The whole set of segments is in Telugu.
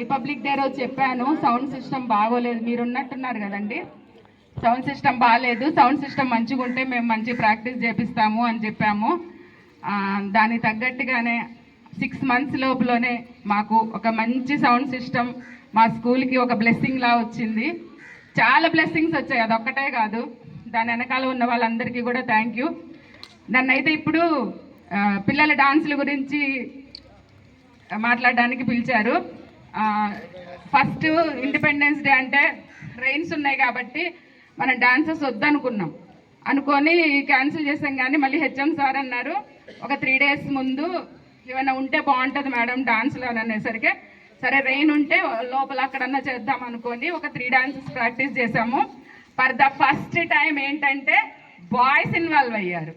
రిపబ్లిక్ డే రోజు చెప్పాను సౌండ్ సిస్టమ్ బాగోలేదు. మీరు ఉన్నట్టున్నారు కదండి. సౌండ్ సిస్టమ్ బాగాలేదు సౌండ్ సిస్టమ్ మంచిగా ఉంటే మేము మంచి ప్రాక్టీస్ చేపిస్తాము అని చెప్పాము. దానికి తగ్గట్టుగానే సిక్స్ మంత్స్ లోపలనే మాకు ఒక మంచి సౌండ్ సిస్టమ్ మా స్కూల్కి ఒక బ్లెస్సింగ్ లా వచ్చింది. చాలా బ్లెస్సింగ్స్ వచ్చాయి. అదొక్కటే కాదు. దాని వెనకాల ఉన్న వాళ్ళందరికీ కూడా థ్యాంక్ యూ నన్నైతే ఇప్పుడు పిల్లల డాన్సుల గురించి మాట్లాడడానికి పిలిచారు. ఫస్ట్ ఇండిపెండెన్స్ డే అంటే రెయిన్స్ ఉన్నాయి కాబట్టి మనం డాన్సెస్ వద్దనుకున్నాం. అనుకొని క్యాన్సిల్ చేసాం కానీ మళ్ళీ హెచ్ఎం సార్ అన్నారు ఒక త్రీ డేస్ ముందు ఏమైనా ఉంటే బాగుంటుంది మేడం డాన్స్లో అని అనేసరికి సరే రెయిన్ ఉంటే లోపల అక్కడన్నా చేద్దాం అనుకొని ఒక త్రీ డాన్సెస్ ప్రాక్టీస్ చేసాము. ఫర్ ద ఫస్ట్ టైం ఏంటంటే బాయ్స్ ఇన్వాల్వ్ అయ్యారు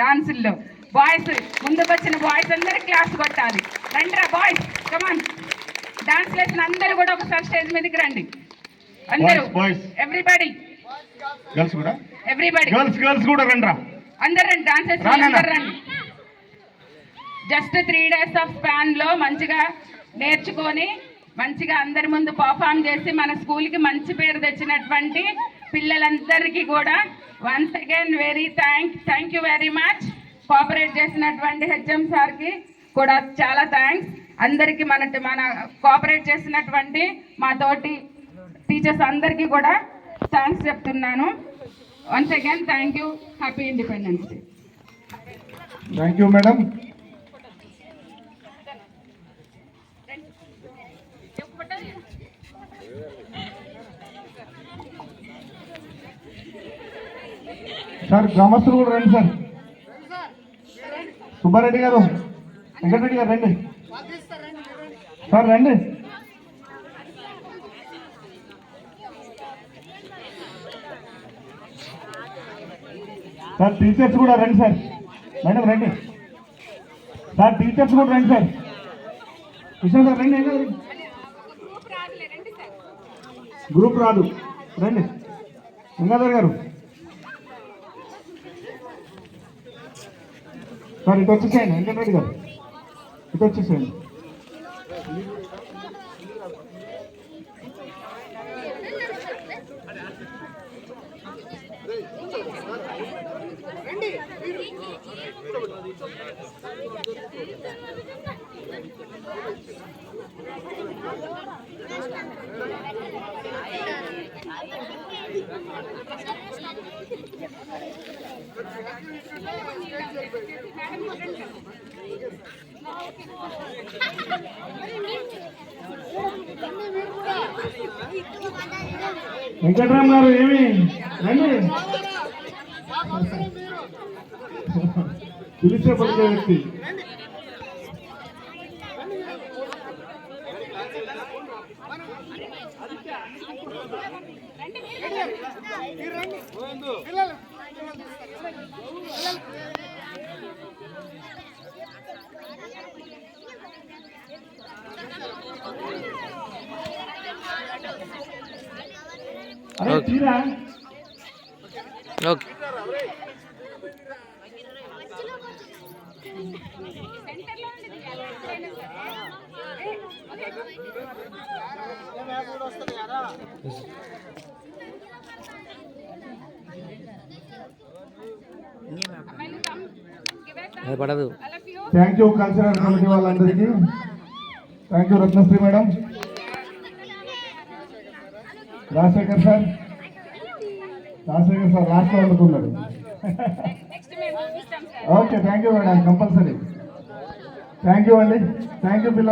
డాన్సుల్లో బాయ్స్ ముందుకు వచ్చిన బాయ్స్ అందరూ క్లాస్ కొట్టాలి. రండిరా బాయ్స్ కమాన్ డాన్స్ లెసన్ అందరూ కూడా ఒకసారి స్టేజ్ మీదకి రండి. అందరూ. ఎవ్రీబడి గర్ల్స్ కూడా? ఎవ్రీబడి గర్ల్స్ గర్ల్స్ కూడా రండ్రా. అందరు రండి నాన్న. అందరు రండి. జస్ట్ త్రీ డేస్ ఆఫ్ స్పాన్లో మంచిగా నేర్చుకొని మంచిగా అందరి ముందు పర్ఫామ్ చేసి మన స్కూల్కి మంచి పేరు తెచ్చినటువంటి పిల్లలందరికీ కూడా once again very thank thank you very much cooperate చేసినటువంటి హెచ్ఎం సార్కి కూడా చాలా థ్యాంక్స్ అందరికీ మన మన కోఆపరేట్ చేసినటువంటి మా తోటి టీచర్స్ అందరికీ కూడా థ్యాంక్స్ చెప్తున్నాను. Once again thank you happy independence day thank you madam sir గ్రామస్తులు కూడా రండి సార్ సుబ్బారెడ్డి గారు వెంకటరెడ్డి గారు రండి. సార్ రండి. సార్ టీచర్స్ కూడా రండి సార్. మేడం రండి. సార్ టీచర్స్ కూడా రండి సార్. కృష్ణ సార్ రండి గ్రూప్ రాదు. రండి. గంగాధర్ గారు. సార్ ఇటు వచ్చేసేయండి. వెంకటరెడ్డి గారు. ఇటు వచ్చేసేయండి. మేడం వెంకట్రామ్ గారు ఏమి? రండి. పిలిచే పలికే వ్యక్తి. పిల్లలు ఓకే. అది పడదు. థ్యాంక్ యూ కల్చరల్ కమిటీ వాళ్ళందరికీ. Thank you Ratnasri madam Rajasekhar sir. Rajasekhar sir last sir. Okay thank you madam compulsory thank you అండి. థ్యాంక్ యూ పిల్లలు.